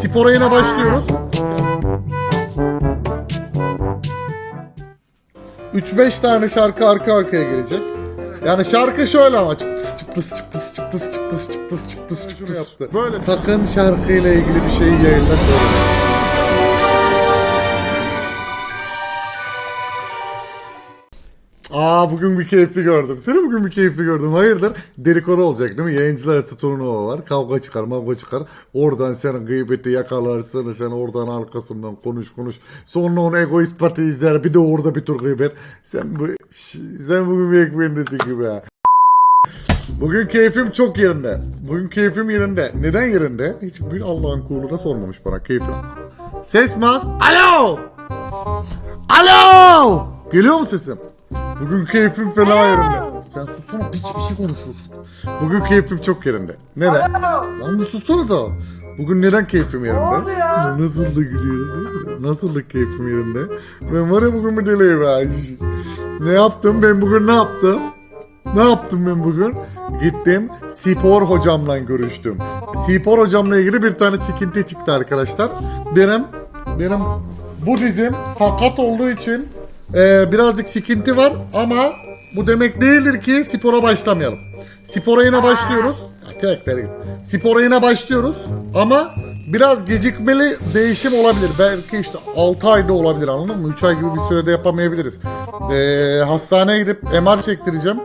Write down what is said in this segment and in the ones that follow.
Spora yine başlıyoruz. 3-5 tane şarkı arka arkaya gelecek. Yani şarkı şöyle ama çıplıs çıplıs çıplıs çıplıs çıplıs çıplıs çıplıs çıplıs yaptı. Böyle. Sakın şarkıyla ilgili bir şey yayında söyleme. Aa bugün bir keyifli gördüm. Seni bugün bir keyifli gördüm. Hayırdır? Dedikodu olacak değil mi? Yayıncılar arası turnuva var. Kavga çıkar, mavga çıkar. Oradan sen gıybeti yakalarsın. Sen oradan arkasından konuş konuş. Sonra onu egoist parti izler. Bir de orada bir tur gıybet. Sen bu sen bugün bir ekmeğindesin gibi ha. Bugün keyfim çok yerinde. Bugün keyfim yerinde. Neden yerinde? Hiçbir Allah'ın kuluna sormamış bana keyfim. Ses mas. Alo! Alo! Geliyor mu sesim? Bugün keyfim fena yerinde. Sen sussana piç bir şey konuşuyorsun. Bugün keyfim çok yerinde. Neden? Lan bir sussanıza. Bugün neden keyfim yerinde? Nasıl da gülüyorum değil mi? Nasıl da keyfim yerinde? Ben var ya bugün bir deliyim ha. Ne yaptım? Ben bugün ne yaptım? Ne yaptım ben bugün? Gittim spor hocamla görüştüm. Spor hocamla ilgili bir tane sıkıntı çıktı arkadaşlar. Benim benim bu dizim sakat olduğu için e, birazcık sıkıntı var ama bu demek değildir ki spora başlamayalım. Spora yine başlıyoruz. Sektere. Spora yine başlıyoruz ama biraz gecikmeli değişim olabilir. Belki işte 6 ayda olabilir anladın mı? 3 ay gibi bir sürede yapamayabiliriz. E, hastaneye gidip MR çektireceğim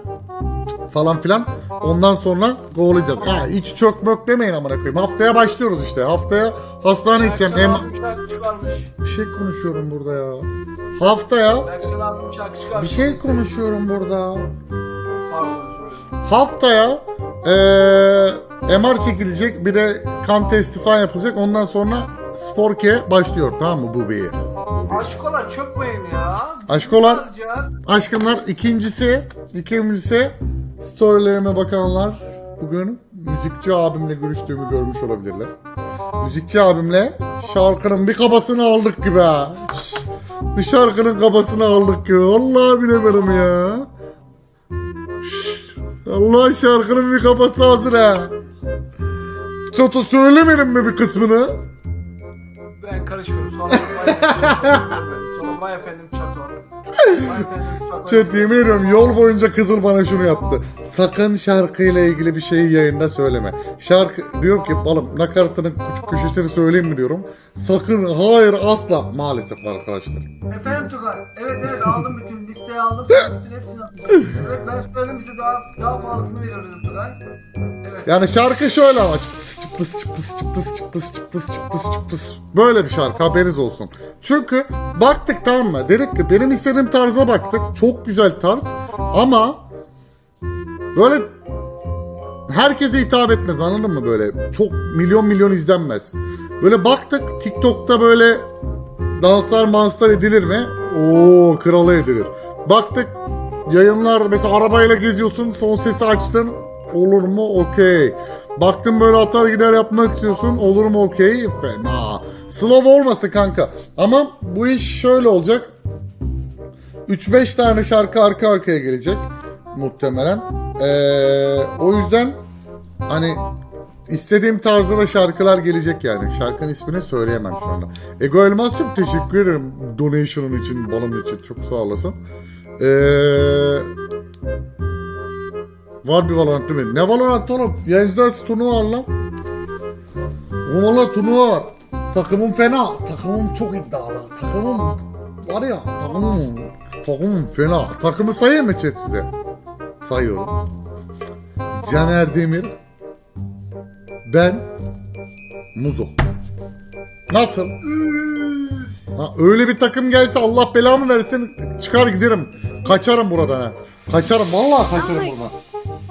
falan filan. Ondan sonra kovalayacağız. Ha hiç çok mök demeyin amına koyayım. Haftaya başlıyoruz işte. Haftaya hastaneye gideceğim. Em çıkarmış. bir şey konuşuyorum burada ya. Haftaya bir şey konuşuyorum burada. Haftaya eee MR çekilecek. Bir de kan testi falan yapılacak. Ondan sonra Sporke başlıyor. Tamam mı bu bir? Aşkolar çökmeyin ya. Aşkolar. Aşkımlar ikincisi, ikincisi storylerime bakanlar bugün müzikçi abimle görüştüğümü görmüş olabilirler. Müzikçi abimle şarkının bir kabasını aldık gibi ha. Bir şarkının kabasını aldık gibi. Vallahi bilemedim ya. Allah şarkının bir kabası hazır ha. Çatı söylemedim mi bir kısmını? Ben karışmıyorum. Sonra vay efendim çato. Chat yemin ediyorum yol boyunca kızıl bana şunu yaptı. Sakın şarkıyla ilgili bir şeyi yayında söyleme. Şarkı diyorum ki balım nakaratının küçük köşesini söyleyeyim mi diyorum. Sakın hayır asla maalesef arkadaşlar. Efendim Tugay. Evet evet aldım bütün listeyi aldım. Bütün hepsini aldım. Evet ben söyledim size daha daha fazlasını veriyorum Tugay. Evet. Yani şarkı şöyle ama çıplıs çıplıs çıplıs çıplıs çıplıs çıplıs çıplıs çıplıs. Böyle bir şarkı haberiniz olsun. Çünkü baktık tamam mı? Dedik ki benim istediğim tarza baktık. Çok güzel tarz ama böyle herkese hitap etmez anladın mı böyle? Çok milyon milyon izlenmez. Böyle baktık TikTok'ta böyle danslar manslar edilir mi? Oo kralı edilir. Baktık yayınlar mesela arabayla geziyorsun son sesi açtın olur mu okey. Baktın böyle atar gider yapmak istiyorsun olur mu okey fena. Slow olmasın kanka. Ama bu iş şöyle olacak. 3-5 tane şarkı arka arkaya gelecek muhtemelen. Ee, o yüzden hani istediğim tarzda da şarkılar gelecek yani. Şarkının ismini söyleyemem şu anda. Ego Elmas'cığım teşekkür ederim donation'ın için, balım için. Çok sağ olasın. Ee, var bir Valorant değil mi? Ne Valorant oğlum? Yayıncılar turnuva var lan. Valla turnuva var. Takımım fena. Takımım çok iddialı. Takımım var ya takımım takımım fena. Takımı sayayım mı chat size? Sayıyorum. Caner Demir. Ben. Muzo. Nasıl? Ha, öyle bir takım gelse Allah belamı versin çıkar giderim. Kaçarım buradan ha. Kaçarım vallahi kaçarım Ay. buradan.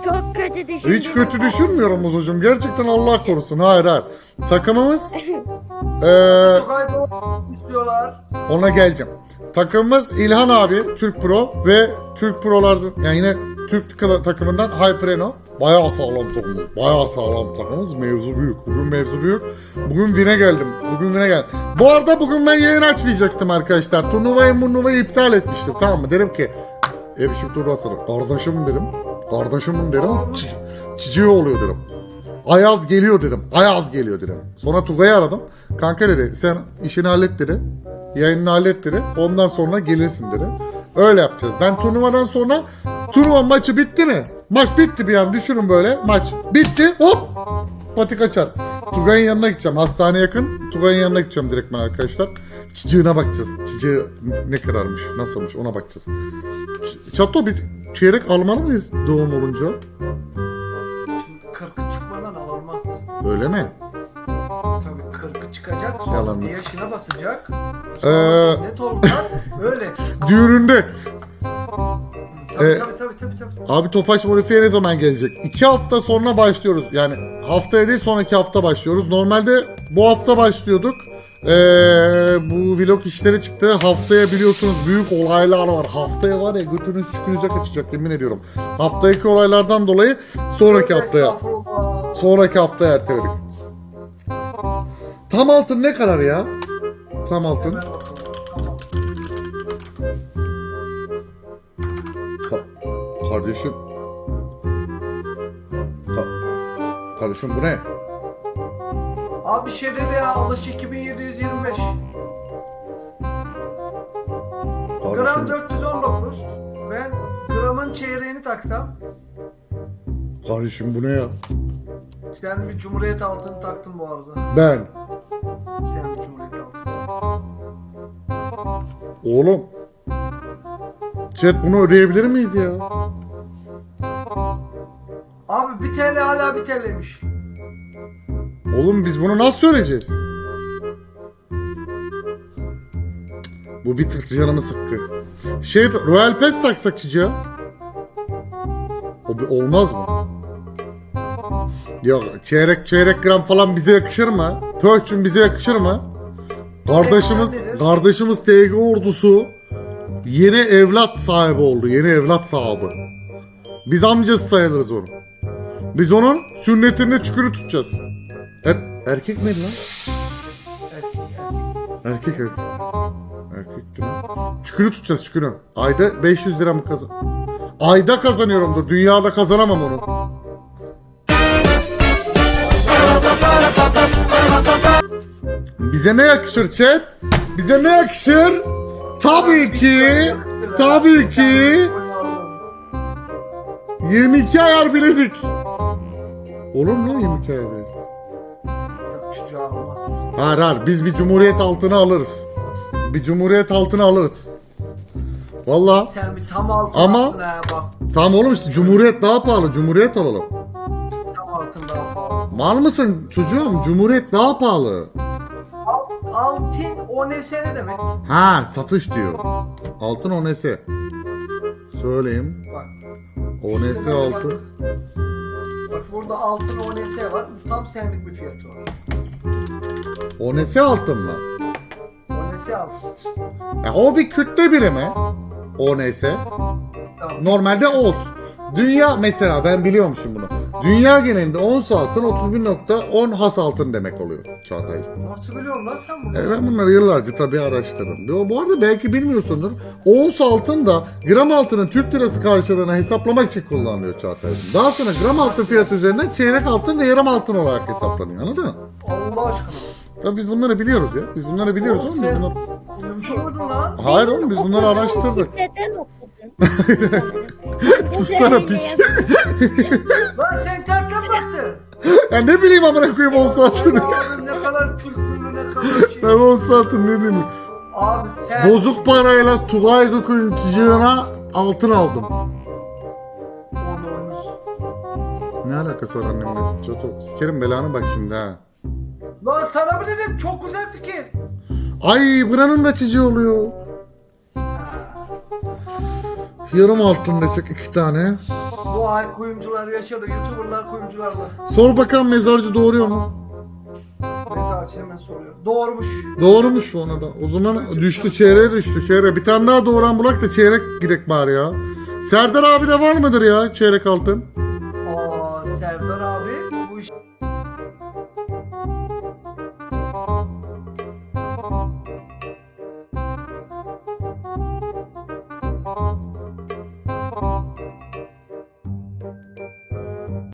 Çok kötü düşündüm. Hiç kötü düşünmüyorum Muzocuğum. Gerçekten Allah korusun. Hayır hayır. Takımımız istiyorlar. ona geleceğim. Takımımız İlhan abi Türk Pro ve Türk Pro'lardan yani yine Türk takımından Hypereno. Bayağı sağlam takımımız. Bayağı sağlam takımımız. Mevzu büyük. Bugün mevzu büyük. Bugün Vin'e geldim. Bugün Vin'e geldim. Bu arada bugün ben yayın açmayacaktım arkadaşlar. Turnuvayı turnuvayı iptal etmiştim. Tamam mı? Dedim ki Ebşim turnuvasını. Kardeşim dedim. Kardeşim dedim. Çi- Cici oluyor dedim. Ayaz geliyor dedim. Ayaz geliyor dedim. Sonra Tugay'ı aradım. Kanka dedi sen işini hallet dedi. Yayınını hallet dedi. Ondan sonra gelirsin dedi. Öyle yapacağız. Ben turnuvadan sonra turnuva maçı bitti mi? Maç bitti bir an düşünün böyle. Maç bitti hop patik açar. Tugay'ın yanına gideceğim. Hastane yakın. Tugay'ın yanına gideceğim direkt ben arkadaşlar. Çiçeğine bakacağız. Çiçeği ne kararmış, nasılmış ona bakacağız. Ç- Çato biz çeyrek almalı mıyız doğum olunca? Şimdi çıkmadan alınmaz. Öyle mi? Tabii çıkacak. Sonra Yalnız. bir yaşına basacak. Ee, Sonra net olacak. Öyle. Düğününde. Tabii Ee, tabii tabii tabii. tabii. Abi Tofaş modifiye ne zaman gelecek? İki hafta sonra başlıyoruz. Yani haftaya değil sonraki hafta başlıyoruz. Normalde bu hafta başlıyorduk. Ee, bu vlog işleri çıktı. Haftaya biliyorsunuz büyük olaylar var. Haftaya var ya götünüz çükünüze kaçacak yemin ediyorum. Haftaki olaylardan dolayı sonraki haftaya. Sonraki haftaya erteledik. Tam altın ne kadar ya? Tam altın. Ka- kardeşim. Ka- kardeşim bu ne? Abi şerere alış 2725. Gram Kardeşim, 419. Ben gramın çeyreğini taksam kardeşim bu ne ya? sen bir cumhuriyet altını taktın bu arada. Ben. Cumhuriyet. Oğlum. Chat bunu ödeyebilir miyiz ya? Abi bir TL hala bir TL'ymiş. Oğlum biz bunu nasıl söyleyeceğiz? Bu bir tık canımı sıkkı. Şey Royal Pass taksak çocuğa. O bir olmaz mı? Ya çeyrek çeyrek gram falan bize yakışır mı? Pöhçün bize yakışır mı? Kardeşimiz, kardeşimiz TG ordusu yeni evlat sahibi oldu. Yeni evlat sahibi. Biz amcası sayılırız onu. Biz onun sünnetinde çükürü tutacağız. Er, erkek miydi lan? Erkek, erkek. Erkek erkek. Erkek değil mi? Çükürü tutacağız çükürü. Ayda 500 lira mı kazan? Ayda kazanıyorumdur. Dünyada kazanamam onu. Bize ne yakışır chat? Bize ne yakışır? Tabii ki. Tabii ki. 22 ayar bilezik. Olur mu lan 22 ayar bilezik? Hayır hayır biz bir cumhuriyet altını alırız. Bir cumhuriyet altını alırız. Valla Sen bir tam altın Ama- altın ha bak. tamam oğlum işte cumhuriyet daha pahalı. Cumhuriyet alalım. Tam altın daha pahalı. Mal mısın çocuğum? Cumhuriyet daha pahalı. Altın o ne demek? Ha satış diyor. Altın onesi. Söyleyeyim. Bak. Onesi şurada bak. altın. Bak burada altın ONS var. Tam senlik bir fiyatı var. Onesi altın mı? ONS altın. Ya o bir kütle birimi. Onesi. Tamam. Normalde oz. Dünya mesela ben biliyormuşum bunu. Dünya genelinde ons altın 31.10 has altın demek oluyor Çağatay'cığım. Nasıl biliyorsun lan sen bunu? E ben bunları yıllarca tabii araştırdım. Bu bu arada belki bilmiyorsundur. Ons altın da gram altının Türk lirası karşılığını hesaplamak için kullanılıyor Çağatay'cığım. Daha sonra gram altın fiyatı üzerinden çeyrek altın ve yarım altın olarak hesaplanıyor anladın mı? Allah aşkına. Tabii biz bunları biliyoruz ya. Biz bunları biliyoruz Oğlum biz sen- bunları... Kuyumcu muydun lan? Hayır oğlum biz bunları araştırdık. Neden okudun? Sussana piç. Lan sen internetten baktın. ya ne bileyim amına koyayım ons altını. Abi ne kadar kültürlü ne kadar şey. Ben ons altın ne diyeyim. Abi sen... Bozuk parayla Tugay Göküncüğüne altın aldım. Ne alakası var annemle? Çato sikerim belanı bak şimdi ha. Lan sana mı dedim? Çok güzel fikir. Ay buranın da çiçeği oluyor. Yarım altın desek iki tane. Bu ay kuyumcular yaşadı. Youtuberlar kuyumcularla. Sor bakalım mezarcı doğuruyor mu? Mesaj hemen soruyor. Doğrumuş. Doğrumuş ona da. O zaman düştü çeyreğe düştü çeyreğe. Bir tane daha doğuran bulak da çeyrek gidek bari ya. Serdar abi de var mıdır ya çeyrek altın?